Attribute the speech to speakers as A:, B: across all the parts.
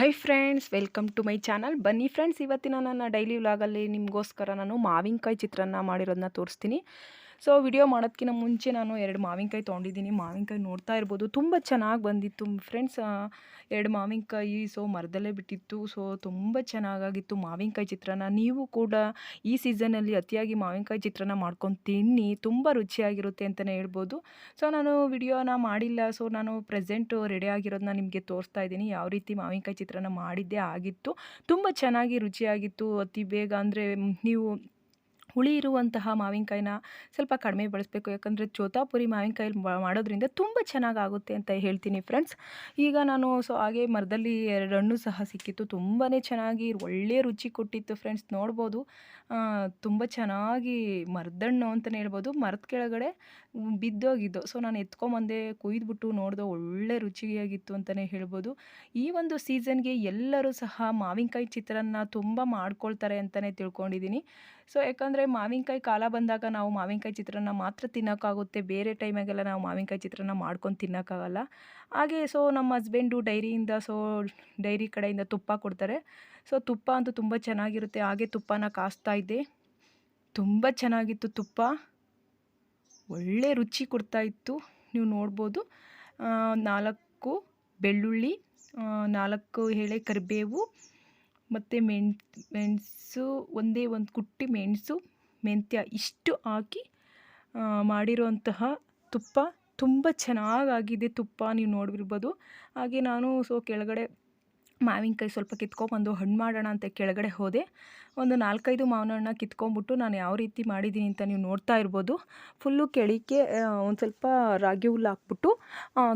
A: Hi friends welcome to my channel ಬನ್ನಿ friends ಇವತ್ತಿನ ನನ್ನ ಡೈಲಿ ವ್ಲಾಗಲ್ಲಿ ನಿಮಗೋಸ್ಕರ ನಾನು ಮಾವಿನಕಾಯಿ ಚಿತ್ರಾನ್ನ ಮಾಡಿರೋದನ್ನ ತೋರಿಸ್ತೀನಿ. ಸೊ ವಿಡಿಯೋ ಮಾಡೋದಕ್ಕಿಂತ ಮುಂಚೆ ನಾನು ಎರಡು ಮಾವಿನಕಾಯಿ ತೊಗೊಂಡಿದ್ದೀನಿ. ಮಾವಿನಕಾಯಿ ನೋಡ್ತಾ ಇರ್ಬೋದು. ತುಂಬ ಚೆನ್ನಾಗಿ ಬಂದಿತ್ತು. ಫ್ರೆಂಡ್ಸ್ ಎರಡು ಮಾವಿನಕಾಯಿ ಸೊ ಮರದಲ್ಲೇ ಬಿಟ್ಟಿತ್ತು. ಸೊ ತುಂಬ ಚೆನ್ನಾಗಾಗಿತ್ತು ಮಾವಿನಕಾಯಿ ಚಿತ್ರಾನ್ನ. ನೀವು ಕೂಡ ಈ ಸೀಸನಲ್ಲಿ ಅತಿಯಾಗಿ ಮಾವಿನಕಾಯಿ ಚಿತ್ರಾನ್ನ ಮಾಡ್ಕೊಂಡು ತಿನ್ನಿ. ತುಂಬ ರುಚಿಯಾಗಿರುತ್ತೆ ಅಂತಲೇ ಹೇಳ್ಬೋದು. ಸೊ ನಾನು ವಿಡಿಯೋನ ಮಾಡಿಲ್ಲ. ಸೊ ನಾನು ಪ್ರೆಸೆಂಟು ರೆಡಿ ಆಗಿರೋದನ್ನ ನಿಮಗೆ ತೋರಿಸ್ತಾ ಇದ್ದೀನಿ. ಯಾವ ರೀತಿ ಮಾವಿನಕಾಯಿ ಚಿತ್ರಾನ್ನ ಮಾಡಿದ್ದೇ ಆಗಿತ್ತು. ತುಂಬ ಚೆನ್ನಾಗಿ ರುಚಿಯಾಗಿತ್ತು. ಅತಿ ಬೇಗ ಅಂದರೆ, ನೀವು ಹುಳಿ ಇರುವಂತಹ ಮಾವಿನಕಾಯಿನ ಸ್ವಲ್ಪ ಕಡಿಮೆ ಬಳಸಬೇಕು. ಯಾಕಂದರೆ ಜೋತಾಪುರಿ ಮಾವಿನಕಾಯಿ ಮಾಡೋದ್ರಿಂದ ತುಂಬ ಚೆನ್ನಾಗಾಗುತ್ತೆ ಅಂತ ಹೇಳ್ತೀನಿ ಫ್ರೆಂಡ್ಸ್. ಈಗ ನಾನು ಸೊ ಹಾಗೆ ಮರದಲ್ಲಿ ಎರಡು ಹಣ್ಣು ಸಹ ಸಿಕ್ಕಿತ್ತು. ತುಂಬಾ ಚೆನ್ನಾಗಿ ಒಳ್ಳೆಯ ರುಚಿ ಕೊಟ್ಟಿತ್ತು ಫ್ರೆಂಡ್ಸ್. ನೋಡ್ಬೋದು. ತುಂಬ ಚೆನ್ನಾಗಿ ಮರದಣ್ಣು ಅಂತಲೇ ಹೇಳ್ಬೋದು. ಮರದ ಕೆಳಗಡೆ ಬಿದ್ದೋಗಿದ್ದು. ಸೊ, ನಾನು ಎತ್ಕೊಂಬಂದೆ, ಕುಯ್ದುಬಿಟ್ಟು ನೋಡಿದೆ, ಒಳ್ಳೆ ರುಚಿಯಾಗಿತ್ತು ಅಂತಲೇ ಹೇಳ್ಬೋದು. ಈ ಒಂದು ಸೀಸನ್ಗೆ ಎಲ್ಲರೂ ಸಹ ಮಾವಿನಕಾಯಿ ಚಿತ್ರಾನ್ನ ತುಂಬ ಮಾಡ್ಕೊಳ್ತಾರೆ ಅಂತಲೇ ತಿಳ್ಕೊಂಡಿದ್ದೀನಿ. ಸೊ, ಯಾಕಂದರೆ ಮಾವಿನಕಾಯಿ ಕಾಲ ಬಂದಾಗ ನಾವು ಮಾವಿನಕಾಯಿ ಚಿತ್ರಾನ್ನ ಮಾತ್ರ ತಿನ್ನೋಕ್ಕಾಗುತ್ತೆ. ಬೇರೆ ಟೈಮಾಗೆಲ್ಲ ನಾವು ಮಾವಿನಕಾಯಿ ಚಿತ್ರಾನ್ನ ಮಾಡ್ಕೊಂಡು ತಿನ್ನೋಕ್ಕಾಗಲ್ಲ. ಹಾಗೆ, ಸೊ, ನಮ್ಮ ಹಸ್ಬೆಂಡು ಡೈರಿಯಿಂದ, ಸೊ, ಡೈರಿ ಕಡೆಯಿಂದ ತುಪ್ಪ ಕೊಡ್ತಾರೆ. ಸೊ ತುಪ್ಪ ಅಂತೂ ತುಂಬ ಚೆನ್ನಾಗಿರುತ್ತೆ. ಹಾಗೆ ತುಪ್ಪನ ಕಾಸ್ತಾ ಇದ್ದೆ ತುಂಬ ಚೆನ್ನಾಗಿತ್ತು ತುಪ್ಪ. ಒಳ್ಳೆ ರುಚಿ ಕೊಡ್ತಾ ಇತ್ತು. ನೀವು ನೋಡ್ಬೋದು. ನಾಲ್ಕು ಬೆಳ್ಳುಳ್ಳಿ ನಾಲ್ಕು ಎಳೆ ಕರಿಬೇವು, ಮತ್ತು ಮೆಣ್, ಮೆಣಸು, ಒಂದೇ ಒಂದು ಕುಟ್ಟಿ ಮೆಣಸು, ಮೆಂತ್ಯ ಇಷ್ಟು ಹಾಕಿ ಮಾಡಿರುವಂತಹ ತುಪ್ಪ. ತುಂಬ ಚೆನ್ನಾಗಾಗಿದೆ ತುಪ್ಪ. ನೀವು ನೋಡಿರ್ಬೋದು ಹಾಗೆ ನಾನು ಸೊ ಕೆಳಗಡೆ ಮಾವಿನಕಾಯಿ ಸ್ವಲ್ಪ ಕಿತ್ಕೊಂಬಂದು ಹಣ್ಣು ಮಾಡೋಣ ಅಂತ ಕೆಳಗಡೆ ಹೋದೆ. ಒಂದು ನಾಲ್ಕೈದು ಮಾವಿನ ಹಣ್ಣ ಕಿತ್ಕೊಂಡ್ಬಿಟ್ಟು ನಾನು ಯಾವ ರೀತಿ ಮಾಡಿದ್ದೀನಿ ಅಂತ ನೀವು ನೋಡ್ತಾ ಇರ್ಬೋದು. ಫುಲ್ಲು ಕೆಳಿಕೆ ಒಂದು ಸ್ವಲ್ಪ ರಾಗಿ ಹುಲ್ಲು ಹಾಕ್ಬಿಟ್ಟು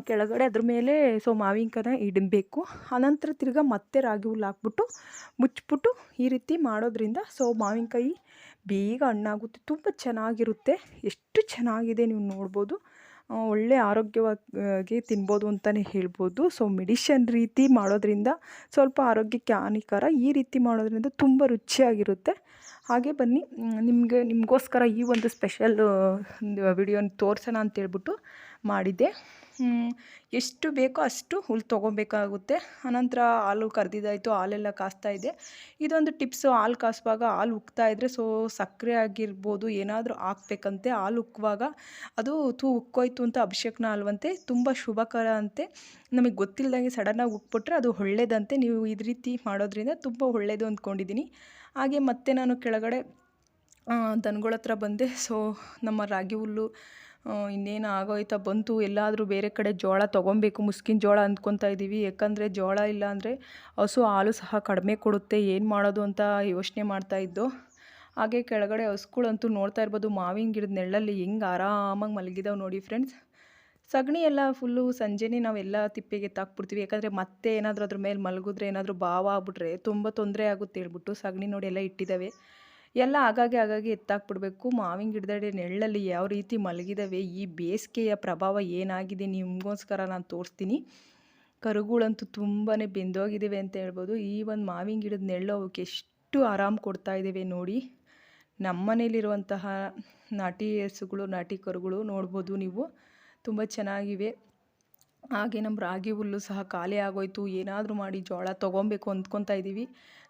A: ಕೆಳಗಡೆ ಅದ್ರ ಮೇಲೆ ಸೊ ಮಾವಿನಕಾಯಿನ ಇಡಬೇಕು. ಆನಂತರ ತಿರ್ಗಾ ಮತ್ತೆ ರಾಗಿ ಹುಲ್ಲು ಹಾಕ್ಬಿಟ್ಟು ಮುಚ್ಚಿಬಿಟ್ಟು ಈ ರೀತಿ ಮಾಡೋದ್ರಿಂದ ಸೊ ಮಾವಿನಕಾಯಿ ಬೇಗ ಹಣ್ಣಾಗುತ್ತೆ. ತುಂಬ ಚೆನ್ನಾಗಿರುತ್ತೆ. ಎಷ್ಟು ಚೆನ್ನಾಗಿದೆ ನೀವು ನೋಡ್ಬೋದು. ಒಳ್ಳೆ ಆರೋಗ್ಯವಾಗಿ ತಿನ್ಬೋದು ಅಂತಲೇ ಹೇಳ್ಬೋದು. ಸೊ ಮೆಡಿಷನ್ ರೀತಿ ಮಾಡೋದ್ರಿಂದ ಸ್ವಲ್ಪ ಆರೋಗ್ಯಕ್ಕೆ ಹಾನಿಕರ ಈ ರೀತಿ ಮಾಡೋದ್ರಿಂದ ತುಂಬ ರುಚಿಯಾಗಿರುತ್ತೆ. ಹಾಗೆ ಬನ್ನಿ ನಿಮಗೆ, ನಿಮಗೋಸ್ಕರ ಈ ಒಂದು ಸ್ಪೆಷಲ್ ವಿಡಿಯೋನ ತೋರಿಸೋಣ ಅಂತೇಳ್ಬಿಟ್ಟು ಮಾಡಿದ್ದೆ. ಎಷ್ಟು ಬೇಕೋ ಅಷ್ಟು ಹುಲ್ಲು ತೊಗೊಬೇಕಾಗುತ್ತೆ. ಆನಂತರ ಹಾಲು ಕರೆದಿದ್ದಾಯಿತು, ಹಾಲೆಲ್ಲ ಕಾಸ್ತಾ ಇದೆ. ಇದೊಂದು ಟಿಪ್ಸು, ಹಾಲು ಕಾಸುವಾಗ ಹಾಲು ಉಕ್ತಾ ಇದ್ದರೆ ಸೊ ಸಕ್ಕರೆ ಆಗಿರ್ಬೋದು, ಏನಾದರೂ ಹಾಕ್ಬೇಕಂತೆ. ಹಾಲು ಉಕ್ಕುವಾಗ ಅದು ತೂ ಉಕ್ಕೋಯ್ತು ಅಂತ ಅಭಿಷೇಕನ ಅಲ್ವಂತೆ. ತುಂಬ ಶುಭಕರ ಅಂತೆ. ನಮಗೆ ಗೊತ್ತಿಲ್ಲದಂಗೆ ಸಡನ್ನಾಗಿ ಉಕ್ಬಿಟ್ರೆ ಅದು ಒಳ್ಳೇದಂತೆ. ನೀವು ಇದು ರೀತಿ ಮಾಡೋದ್ರಿಂದ ತುಂಬ ಒಳ್ಳೆಯದು ಅಂದ್ಕೊಂಡಿದ್ದೀನಿ ಹಾಗೆ ಮತ್ತೆ ನಾನು ಕೆಳಗಡೆ ದನಗಳ ಹತ್ರ ಬಂದೆ. ಸೊ ನಮ್ಮ ರಾಗಿ ಹುಲ್ಲು ಇನ್ನೇನು ಆಗೋಯ್ತಾ? ಬಂತು, ಎಲ್ಲಾದರೂ ಬೇರೆ ಕಡೆ ಜೋಳ ತೊಗೊಬೇಕು, ಮುಸ್ಕಿನ ಜೋಳ ಅಂದ್ಕೊತಾ ಇದ್ದೀವಿ ಯಾಕಂದರೆ ಜೋಳ ಇಲ್ಲ ಅಂದರೆ ಹಸು ಹಾಲು ಸಹ ಕಡಿಮೆ ಕೊಡುತ್ತೆ. ಏನು ಮಾಡೋದು ಅಂತ ಯೋಚನೆ ಮಾಡ್ತಾ ಮಾಡ್ತಾಯಿದ್ದು ಹಾಗೆ ಕೆಳಗಡೆ ಹಸುಗಳಂತೂ ನೋಡ್ತಾ ಇರ್ಬೋದು. ಮಾವಿನ ಗಿಡದ ನೆಳ್ಳಲ್ಲಿ ಹೆಂಗೆ ಆರಾಮಾಗಿ ಮಲಗಿದಾವೆ ನೋಡಿ ಫ್ರೆಂಡ್ಸ್. ಸಗಣಿ ಎಲ್ಲ ಫುಲ್ಲು ಸಂಜೆನೇ ನಾವೆಲ್ಲ ತಿಪ್ಪೆಗೆ ತಾಕ್ಬಿಡ್ತೀವಿ. ಯಾಕಂದರೆ ಮತ್ತೆ ಏನಾದರೂ ಅದ್ರ ಮೇಲೆ ಮಲಗಿದ್ರೆ ಏನಾದರೂ ಬಾವ ಆಗ್ಬಿಟ್ರೆ ತುಂಬ ತೊಂದರೆ ಆಗುತ್ತೆ ಹೇಳ್ಬಿಟ್ಟು ಸಗಣಿ ನೋಡಿ ಎಲ್ಲ ಇಟ್ಟಿದ್ದಾವೆ ಎಲ್ಲ ಆಗಾಗ್ಗೆ ಆಗಾಗ್ಗೆ ಎತ್ತಾಕ್ಬಿಡ್ಬೇಕು. ಮಾವಿನ ಗಿಡದಡೆ ನೆಳ್ಳಲ್ಲಿ ಯಾವ ರೀತಿ ಮಲಗಿದಾವೆ, ಈ ಬೇಸಿಗೆಯ ಪ್ರಭಾವ ಏನಾಗಿದೆ ನಿಮಗೋಸ್ಕರ ನಾನು ತೋರಿಸ್ತೀನಿ. ಕರುಗಳಂತೂ ತುಂಬಾ ಬೆಂದೋಗಿದ್ದಾವೆ ಅಂತ ಹೇಳ್ಬೋದು. ಈ ಒಂದು ಮಾವಿನ ಗಿಡದ ನೆಳ್ಳು ಅವಕ್ಕೆ ಎಷ್ಟು ಆರಾಮ್ ಕೊಡ್ತಾ ಇದ್ದೇವೆ ನೋಡಿ. ನಮ್ಮ ಮನೇಲಿರುವಂತಹ ನಾಟಿ ಹಸುಗಳು, ನಾಟಿ ಕರುಗಳು ನೋಡ್ಬೋದು ನೀವು. ತುಂಬ ಚೆನ್ನಾಗಿವೆ. ಹಾಗೆ ನಮ್ಮ ರಾಗಿ ಹುಲ್ಲು ಸಹ ಖಾಲಿ ಆಗೋಯ್ತು. ಏನಾದರೂ ಮಾಡಿ ಜೋಳ ತೊಗೊಬೇಕು ಅಂದ್ಕೊತಾ ಇದ್ದೀವಿ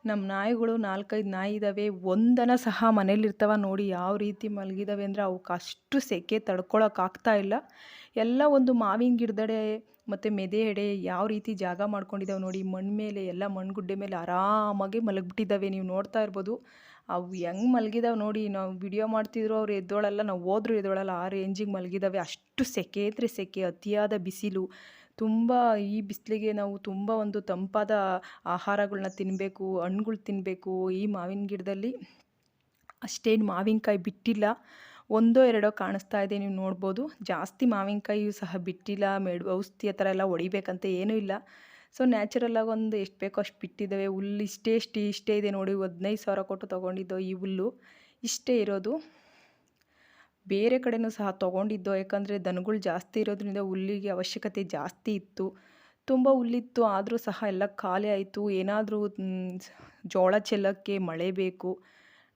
A: ನಮ್ಮ ನಾಯಿಗಳು ನಾಲ್ಕೈದು ನಾಯಿ ಇದ್ದಾವೆ ಒಂದನ ಸಹ ಮನೇಲಿರ್ತಾವ ನೋಡಿ ಯಾವ ರೀತಿ ಮಲಗಿದಾವೆ ಅಂದರೆ ಅವಕ್ಕೆ ಅಷ್ಟು ಸೆಕೆ ತಡ್ಕೊಳಕ್ಕಾಗ್ತಾ ಇಲ್ಲ. ಎಲ್ಲ ಒಂದು ಮಾವಿನ ಗಿಡದಡೆ ಮತ್ತು ಮೆದೆ ಎಡೆ ಯಾವ ರೀತಿ ಜಾಗ ಮಾಡ್ಕೊಂಡಿದ್ದಾವೆ ನೋಡಿ. ಮಣ್ಣು ಮೇಲೆ ಎಲ್ಲ ಮಣ್ಣುಗುಡ್ಡೆ ಮೇಲೆ ಆರಾಮಾಗಿ ಮಲಗಿಬಿಟ್ಟಿದ್ದಾವೆ ನೀವು ನೋಡ್ತಾ ಇರ್ಬೋದು. ಅವು ಹೆಂಗೆ ಮಲಗಿದಾವೆ ನೋಡಿ, ನಾವು ವಿಡಿಯೋ ಮಾಡ್ತಿದ್ರು ಅವ್ರು ಎದ್ದೋಳಲ್ಲ, ನಾವು ಹೋದ್ರು ಎದ್ದೋಳಲ್ಲ, ಆ ರೇಂಜಿಗೆ ಮಲಗಿದಾವೆ. ಅಷ್ಟು ಸೆಕೆ ಅಂದರೆ ಸೆಕೆ, ಅತಿಯಾದ ಬಿಸಿಲು. ತುಂಬ ಈ ಬಿಸಿಲಿಗೆ ನಾವು ತುಂಬ ಒಂದು ತಂಪಾದ ಆಹಾರಗಳನ್ನ ತಿನ್ನಬೇಕು ಹಣ್ಣುಗಳು ತಿನ್ನಬೇಕು ಈ ಮಾವಿನ ಗಿಡದಲ್ಲಿ ಅಷ್ಟೇನು ಮಾವಿನಕಾಯಿ ಬಿಟ್ಟಿಲ್ಲ. ಒಂದೋ ಎರಡೋ ಕಾಣಿಸ್ತಾ ಇದೆ, ನೀವು ನೋಡ್ಬೋದು. ಜಾಸ್ತಿ ಮಾವಿನಕಾಯಿಯೂ ಸಹ ಬಿಟ್ಟಿಲ್ಲ. ಮೇಡ್ ಔಷಧಿ ಆ ಥರ ಎಲ್ಲ ಹೊಡಿಬೇಕಂತ ಏನೂ ಇಲ್ಲ. ಸೊ ನ್ಯಾಚುರಲಾಗಿ ಒಂದು ಎಷ್ಟು ಬೇಕೋ ಅಷ್ಟು ಬಿಟ್ಟಿದ್ದಾವೆ. ಹುಲ್ಲು ಇಷ್ಟೇ, ಇಷ್ಟು, ಇಷ್ಟೇ ಇದೆ ನೋಡಿ. ಹದಿನೈದು ಸಾವಿರ ಕೊಟ್ಟು ತೊಗೊಂಡಿದ್ದೋ ಈ ಹುಲ್ಲು. ಇಷ್ಟೇ ಇರೋದು. ಬೇರೆ ಕಡೆಯೂ ಸಹ ತೊಗೊಂಡಿದ್ದು, ಯಾಕಂದರೆ ದನಗಳು ಜಾಸ್ತಿ ಇರೋದ್ರಿಂದ ಹುಲ್ಲಿಗೆ ಅವಶ್ಯಕತೆ ಜಾಸ್ತಿ ಇತ್ತು. ತುಂಬ ಹುಲ್ಲಿತ್ತು, ಆದರೂ ಸಹ ಎಲ್ಲ ಖಾಲಿ ಆಯಿತು. ಏನಾದರೂ ಜೋಳ ಚೆಲ್ಲಕ್ಕೆ ಮಳೆ ಬೇಕು.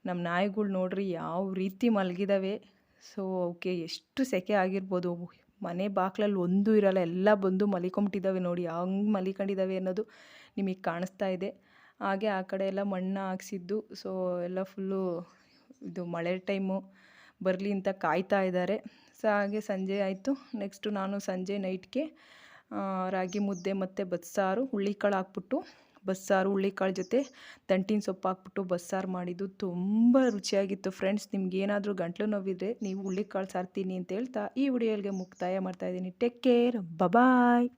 A: ನಮ್ಮ ನಾಯಿಗಳು ನೋಡ್ರಿ, ಯಾವ ರೀತಿ ಮಲಗಿದಾವೆ. ಸೊ, ಅವಕ್ಕೆ ಎಷ್ಟು ಸೆಕೆ ಆಗಿರ್ಬೋದು. ಮನೆ ಬಾಗ್ಲಲ್ಲಿ ಒಂದೂ ಇರಲ್ಲ, ಎಲ್ಲ ಬಂದು ಮಲಿಕೊಂಬಿಟ್ಟಿದ್ದಾವೆ ನೋಡಿ, ಹಂಗೆ ಮಲಿಕೊಂಡಿದ್ದಾವೆ ಅನ್ನೋದು ನಿಮಗೆ ಕಾಣಿಸ್ತಾ ಇದೆ. ಹಾಗೆ ಆ ಕಡೆ ಎಲ್ಲ ಮಣ್ಣು ಹಾಕ್ಸಿದ್ದು, ಸೊ ಎಲ್ಲ ಫುಲ್ಲು ಇದು ಮಳೆ ಟೈಮು, ಬರಲಿ ಅಂತ ಕಾಯ್ತಾ ಇದ್ದಾರೆ. ಸೊ ಹಾಗೆ ಸಂಜೆ ಆಯಿತು. ನೆಕ್ಸ್ಟು ನಾನು ಸಂಜೆ ನೈಟ್ಗೆ ರಾಗಿ ಮುದ್ದೆ ಮತ್ತು ಬಸ್ಸಾರು ಹುಳ್ಳಿಕಾಳು ಹಾಕ್ಬಿಟ್ಟು ಬಸ್ಸಾರು ಹುಳ್ಳಿಕಾಳು ಜೊತೆ ದಂಟಿನ ಸೊಪ್ಪು ಹಾಕ್ಬಿಟ್ಟು ಬಸ್ಸಾರು ಮಾಡಿದ್ದು ತುಂಬ ರುಚಿಯಾಗಿತ್ತು ಫ್ರೆಂಡ್ಸ್. ನಿಮ್ಗೆ ಏನಾದರೂ ಗಂಟ್ಲು ನೋವಿದ್ರೆ ನೀವು ಹುಳ್ಳಿಕಾಳು ಸಾರ್ತೀನಿ ಅಂತ ಹೇಳ್ತಾ ಈ ವಿಡಿಯೋಗೆ ಮುಕ್ತಾಯ ಮಾಡ್ತಾಯಿದ್ದೀನಿ ಟೇಕ್ ಕೇರ್, ಬಬಾಯ್.